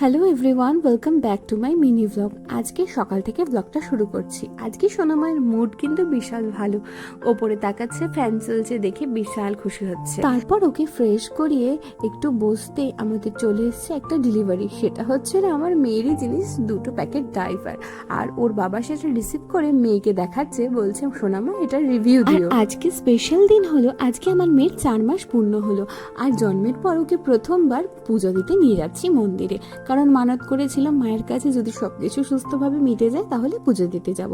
Hello everyone welcome back to my mini blog আজকে সকাল থেকে ব্লগটা শুরু করছি। আজকে সোনামায়ের মুড কিন্তু বিশাল ভালো। ওপরে তাকাচ্ছে ফ্যান চলছে দেখে বিশাল খুশি হচ্ছে। তারপর ওকে ফ্রেশ করিয়ে একটু বসতে আমাদের চলে এসছে একটা ডেলিভারি সেটা হচ্ছে না আমার মেয়েরই জিনিস দুটো প্যাকেট ড্রাইভার আর ওর বাবা সেটা রিসিভ করে মেয়েকে দেখাচ্ছে বলছে সোনামা এটা রিভিউ দিও। আজকে স্পেশাল দিন হলো আজকে আমার মেয়ের চার মাস পূর্ণ হলো। আর জন্মের পর ওকে প্রথমবার পুজো দিতে নিয়ে যাচ্ছি মন্দিরে। কারণ মানত করেছিলাম মায়ের কাছে, যদি সবকিছু সুস্থভাবে মিটে যায় তাহলে পুজো দিতে যাব।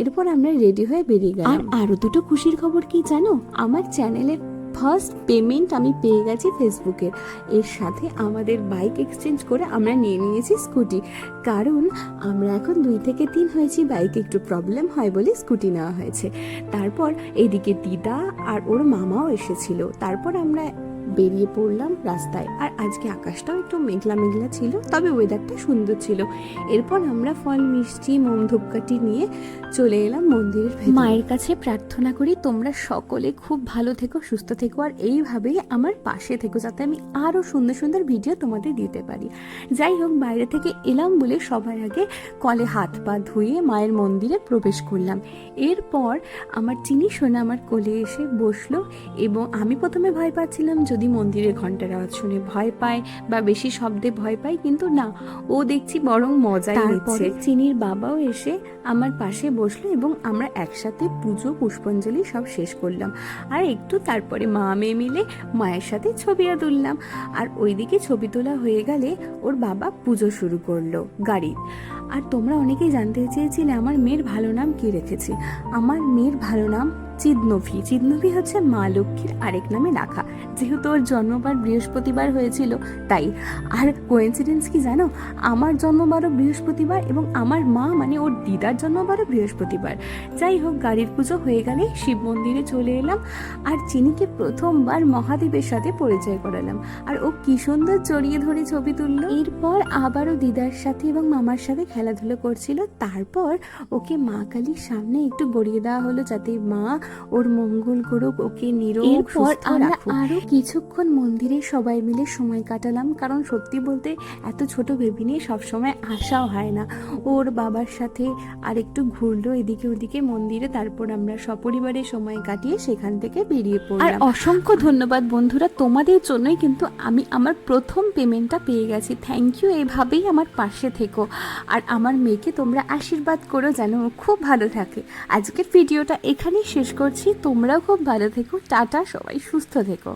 এরপর আমরা রেডি হয়ে বেরিয়ে গেলাম। আর আরও দুটো খুশির খবর কি জানো? আমার চ্যানেলের ফার্স্ট পেমেন্ট আমি পেয়ে গেছি ফেসবুকের এর। সাথে আমাদের বাইক এক্সচেঞ্জ করে আমরা নিয়ে নিয়েছি স্কুটি কারণ আমরা এখন দুই থেকে তিন হয়েছি বাইকে একটু প্রবলেম হয় বলে স্কুটি নেওয়া হয়েছে। তারপর এদিকে দিদা আর ওর মামাও এসেছিল। তারপর আমরা বেরিয়ে পড়লাম রাস্তায়। আর আজকে আকাশটাও একটু মেঘলা মেঘলা ছিল, তবে ওয়েদারটা সুন্দর ছিল। এরপর আমরা ফল, মিষ্টি মোম ধূপকাঠি নিয়ে চলে এলাম মন্দিরের মায়ের কাছে প্রার্থনা করি তোমরা সকলে খুব ভালো থেকো, সুস্থ থেকো, আর এইভাবেই আমার পাশে থেকো, যাতে আমি আরও সুন্দর সুন্দর ভিডিও তোমাদের দিতে পারি। যাই হোক, বাইরে থেকে এলাম বলে সবার আগে কলে হাত পা ধুয়ে মায়ের মন্দিরে প্রবেশ করলাম। এরপর আমার চিনি সোনা আমার কোলে এসে বসল এবং আমি প্রথমে ভয় পাচ্ছিলাম যদি মন্দিরের ঘণ্টার আওয়াজ শুনে ভয় পায় বা বেশি শব্দে ভয় পায় কিন্তু না ও দেখছি বরং মজাই নিচ্ছে। চিনির বাবাও এসে আমার পাশে বসল এবং আমরা একসাথে পুজো পুষ্পাঞ্জলি সব শেষ করলাম। আর একটু তারপরে মা মেয়ে মিলে মায়ের সাথে ছবিও তুললাম। আর ওইদিকে ছবি তোলা হয়ে গেলে ওর বাবা পুজো শুরু করল গাড়ির আর তোমরা অনেকেই জানতে চেয়েছিলে আমার মেয়ের ভালো নাম কি রেখেছি? আমার মেয়ের ভালো নাম চিদনভি। চিদনভি হচ্ছে মা লক্ষ্মীর আরেক নামে রাখা যেহেতু ওর জন্মবার বৃহস্পতিবার হয়েছিল, তাই আর কোয়েন্সিডেন্স কি জানো? আমার জন্মবারও বৃহস্পতিবার এবং আমার মা মানে ওর দিদার জন্মবারও বৃহস্পতিবার। যাই হোক, গাড়ির পুজো হয়ে গেলে শিব মন্দিরে চলে এলাম আর চিনিকে প্রথমবার মহাদেবের সাথে পরিচয় করালাম। আর ও কি সুন্দর জড়িয়ে ধরে ছবি তুললো। এরপর আবারও দিদার সাথে এবং মামার সাথে খেলাধুলো করছিল। তারপর ওকে মা কালীর সামনে একটু গড়িয়ে দেওয়া হলো যাতে মা ওর মঙ্গল করুক ওকে নিরোগ এরপর আমরা আরও কিছুক্ষণ মন্দিরে সবাই মিলে সময় কাটালাম কারণ সত্যি বলতে এত ছোট বেবি নিয়ে সবসময় আসাও হয় না। ওর বাবার সাথে আর একটু ঘুরলো এদিকে ওদিকে মন্দিরে তারপর আমরা সপরিবারে সময় কাটিয়ে সেখান থেকে বেরিয়ে পড়লাম। আর অসংখ্য ধন্যবাদ বন্ধুরা তোমাদের জন্যই কিন্তু আমি আমার প্রথম পেমেন্টটা পেয়ে গেছি। থ্যাংক ইউ এইভাবেই আমার পাশে থেকো। আর আমার মেয়েকে তোমরা আশীর্বাদ করো যেন ও খুব ভালো থাকে। আজকের ভিডিওটা এখানেই শেষ করছি। তোমরাও খুব ভালো থেকো। টাটা সবাই সুস্থ থেকো।